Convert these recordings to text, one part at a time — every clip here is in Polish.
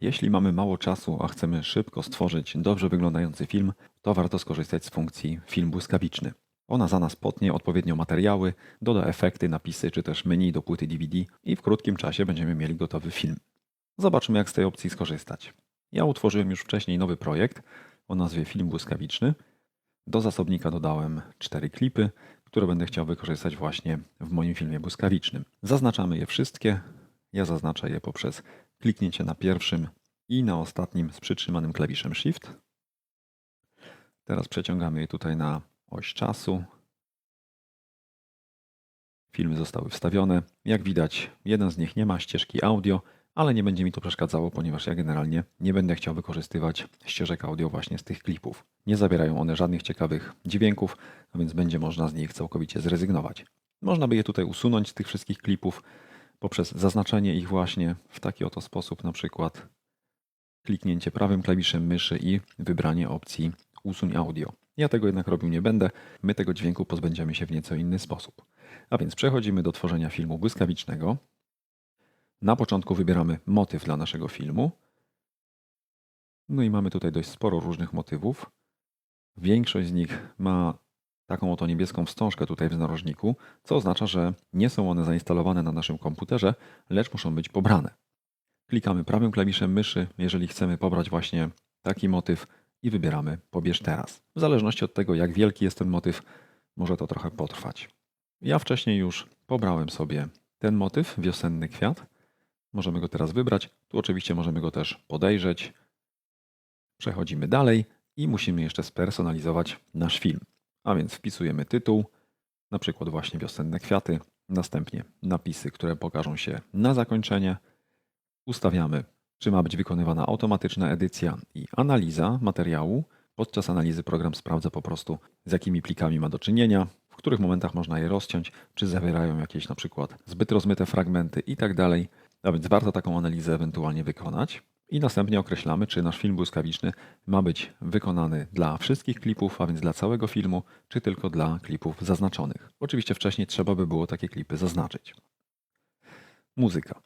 Jeśli mamy mało czasu, a chcemy szybko stworzyć dobrze wyglądający film, to warto skorzystać z funkcji film błyskawiczny. Ona za nas potnie odpowiednio materiały, doda efekty, napisy czy też menu do płyty DVD i w krótkim czasie będziemy mieli gotowy film. Zobaczmy jak z tej opcji skorzystać. Ja utworzyłem już wcześniej nowy projekt o nazwie Film błyskawiczny. Do zasobnika dodałem cztery klipy, które będę chciał wykorzystać właśnie w moim filmie błyskawicznym. Zaznaczamy je wszystkie. Ja zaznaczę je poprzez kliknięcie na pierwszym i na ostatnim z przytrzymanym klawiszem Shift. Teraz przeciągamy je tutaj na oś czasu. Filmy zostały wstawione. Jak widać, jeden z nich nie ma ścieżki audio, ale nie będzie mi to przeszkadzało, ponieważ ja generalnie nie będę chciał wykorzystywać ścieżek audio właśnie z tych klipów. Nie zawierają one żadnych ciekawych dźwięków, a więc będzie można z nich całkowicie zrezygnować. Można by je tutaj usunąć z tych wszystkich klipów poprzez zaznaczenie ich właśnie w taki oto sposób, na przykład kliknięcie prawym klawiszem myszy i wybranie opcji usuń audio. Ja tego jednak robił nie będę, my tego dźwięku pozbędziemy się w nieco inny sposób. A więc przechodzimy do tworzenia filmu błyskawicznego. Na początku wybieramy motyw dla naszego filmu. No i mamy tutaj dość sporo różnych motywów. Większość z nich ma taką oto niebieską wstążkę tutaj w narożniku, co oznacza, że nie są one zainstalowane na naszym komputerze, lecz muszą być pobrane. Klikamy prawym klawiszem myszy, jeżeli chcemy pobrać właśnie taki motyw i wybieramy pobierz teraz. W zależności od tego, jak wielki jest ten motyw, może to trochę potrwać. Ja wcześniej już pobrałem sobie ten motyw, wiosenny kwiat. Możemy go teraz wybrać. Tu oczywiście możemy go też podejrzeć. Przechodzimy dalej i musimy jeszcze spersonalizować nasz film. A więc wpisujemy tytuł, na przykład właśnie wiosenne kwiaty, następnie napisy, które pokażą się na zakończenie. Ustawiamy, czy ma być wykonywana automatyczna edycja i analiza materiału. Podczas analizy program sprawdza po prostu, z jakimi plikami ma do czynienia, w których momentach można je rozciąć, czy zawierają jakieś na przykład zbyt rozmyte fragmenty i tak. A więc warto taką analizę ewentualnie wykonać. I następnie określamy, czy nasz film błyskawiczny ma być wykonany dla wszystkich klipów, a więc dla całego filmu, czy tylko dla klipów zaznaczonych. Oczywiście wcześniej trzeba by było takie klipy zaznaczyć. Muzyka.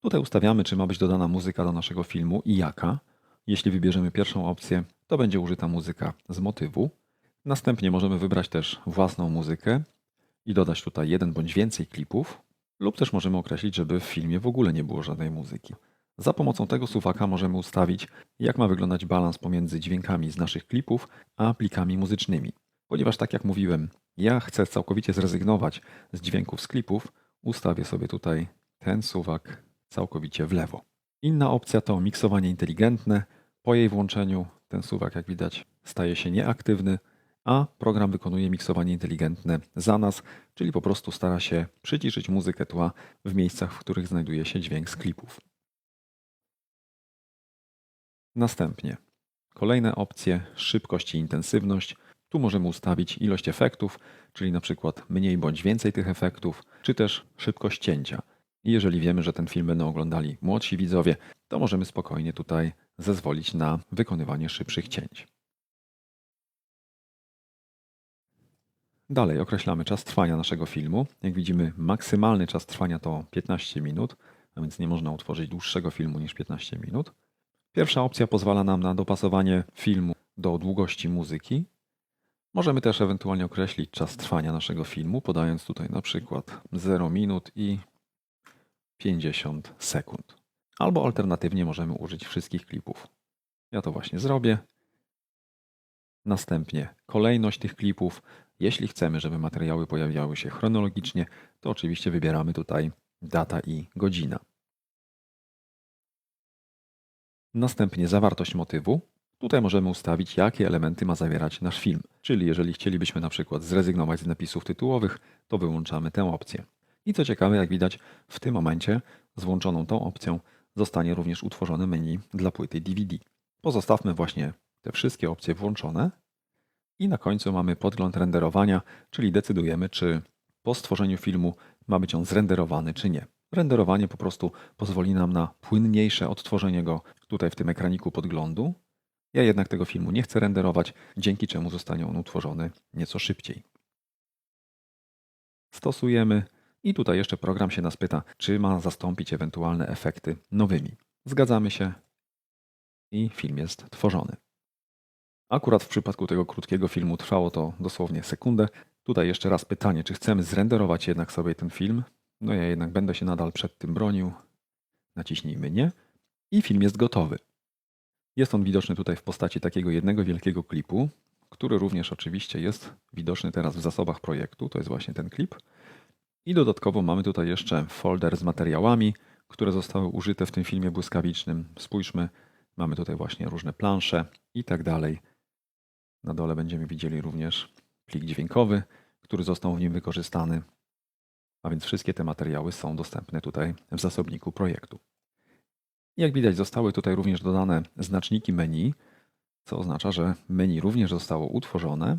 Tutaj ustawiamy, czy ma być dodana muzyka do naszego filmu i jaka. Jeśli wybierzemy pierwszą opcję, to będzie użyta muzyka z motywu. Następnie możemy wybrać też własną muzykę i dodać tutaj jeden bądź więcej klipów, lub też możemy określić, żeby w filmie w ogóle nie było żadnej muzyki. Za pomocą tego suwaka możemy ustawić, jak ma wyglądać balans pomiędzy dźwiękami z naszych klipów a plikami muzycznymi. Ponieważ, tak jak mówiłem, ja chcę całkowicie zrezygnować z dźwięków z klipów, ustawię sobie tutaj ten suwak całkowicie w lewo. Inna opcja to miksowanie inteligentne. Po jej włączeniu ten suwak, jak widać, staje się nieaktywny, a program wykonuje miksowanie inteligentne za nas, czyli po prostu stara się przyciszyć muzykę tła w miejscach, w których znajduje się dźwięk z klipów. Następnie kolejne opcje szybkość i intensywność. Tu możemy ustawić ilość efektów, czyli na przykład mniej bądź więcej tych efektów, czy też szybkość cięcia. I jeżeli wiemy, że ten film będą oglądali młodsi widzowie, to możemy spokojnie tutaj zezwolić na wykonywanie szybszych cięć. Dalej określamy czas trwania naszego filmu. Jak widzimy, maksymalny czas trwania to 15 minut, a więc nie można utworzyć dłuższego filmu niż 15 minut. Pierwsza opcja pozwala nam na dopasowanie filmu do długości muzyki. Możemy też ewentualnie określić czas trwania naszego filmu, podając tutaj na przykład 0 minut i 50 sekund. Albo alternatywnie możemy użyć wszystkich klipów. Ja to właśnie zrobię. Następnie kolejność tych klipów. Jeśli chcemy, żeby materiały pojawiały się chronologicznie, to oczywiście wybieramy tutaj data i godzina. Następnie zawartość motywu. Tutaj możemy ustawić, jakie elementy ma zawierać nasz film. Czyli jeżeli chcielibyśmy na przykład zrezygnować z napisów tytułowych, to wyłączamy tę opcję. I co ciekawe, jak widać, w tym momencie z włączoną tą opcją zostanie również utworzone menu dla płyty DVD. Pozostawmy właśnie te wszystkie opcje włączone i na końcu mamy podgląd renderowania, czyli decydujemy, czy po stworzeniu filmu ma być on zrenderowany, czy nie. Renderowanie po prostu pozwoli nam na płynniejsze odtworzenie go tutaj w tym ekraniku podglądu. Ja jednak tego filmu nie chcę renderować, dzięki czemu zostanie on utworzony nieco szybciej. Stosujemy i tutaj jeszcze program się nas pyta, czy ma zastąpić ewentualne efekty nowymi. Zgadzamy się i film jest tworzony. Akurat w przypadku tego krótkiego filmu trwało to dosłownie sekundę. Tutaj jeszcze raz pytanie, czy chcemy zrenderować jednak sobie ten film? No ja jednak będę się nadal przed tym bronił. Naciśnijmy nie i film jest gotowy. Jest on widoczny tutaj w postaci takiego jednego wielkiego klipu, który również oczywiście jest widoczny teraz w zasobach projektu. To jest właśnie ten klip. I dodatkowo mamy tutaj jeszcze folder z materiałami, które zostały użyte w tym filmie błyskawicznym. Spójrzmy, mamy tutaj właśnie różne plansze i tak dalej. Na dole będziemy widzieli również plik dźwiękowy, który został w nim wykorzystany. A więc wszystkie te materiały są dostępne tutaj w zasobniku projektu. Jak widać, zostały tutaj również dodane znaczniki menu, co oznacza, że menu również zostało utworzone.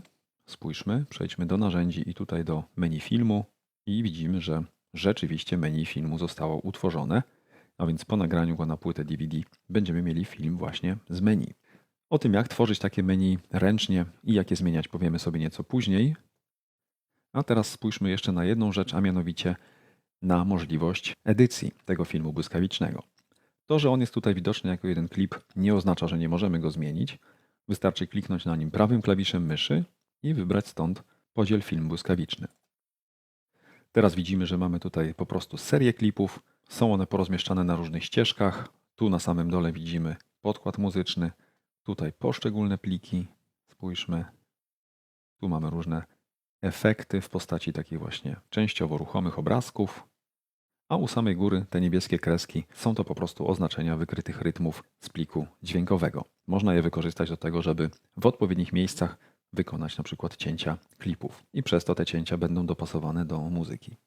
Spójrzmy, przejdźmy do narzędzi i tutaj do menu filmu i widzimy, że rzeczywiście menu filmu zostało utworzone, a więc po nagraniu go na płytę DVD będziemy mieli film właśnie z menu. O tym, jak tworzyć takie menu ręcznie i jak je zmieniać, powiemy sobie nieco później. A teraz spójrzmy jeszcze na jedną rzecz, a mianowicie na możliwość edycji tego filmu błyskawicznego. To, że on jest tutaj widoczny jako jeden klip, nie oznacza, że nie możemy go zmienić. Wystarczy kliknąć na nim prawym klawiszem myszy i wybrać stąd podziel film błyskawiczny. Teraz widzimy, że mamy tutaj po prostu serię klipów. Są one porozmieszczane na różnych ścieżkach. Tu na samym dole widzimy podkład muzyczny, tutaj poszczególne pliki. Spójrzmy. Tu mamy różne efekty w postaci takich właśnie częściowo ruchomych obrazków. A u samej góry te niebieskie kreski są to po prostu oznaczenia wykrytych rytmów z pliku dźwiękowego. Można je wykorzystać do tego, żeby w odpowiednich miejscach wykonać na przykład cięcia klipów i przez to te cięcia będą dopasowane do muzyki.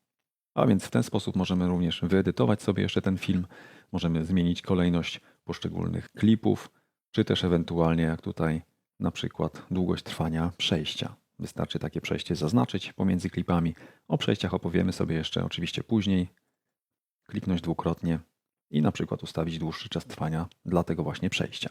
A więc w ten sposób możemy również wyedytować sobie jeszcze ten film, możemy zmienić kolejność poszczególnych klipów, czy też ewentualnie jak tutaj na przykład długość trwania przejścia. Wystarczy takie przejście zaznaczyć pomiędzy klipami. O przejściach opowiemy sobie jeszcze oczywiście później. Kliknąć dwukrotnie i na przykład ustawić dłuższy czas trwania dla tego właśnie przejścia.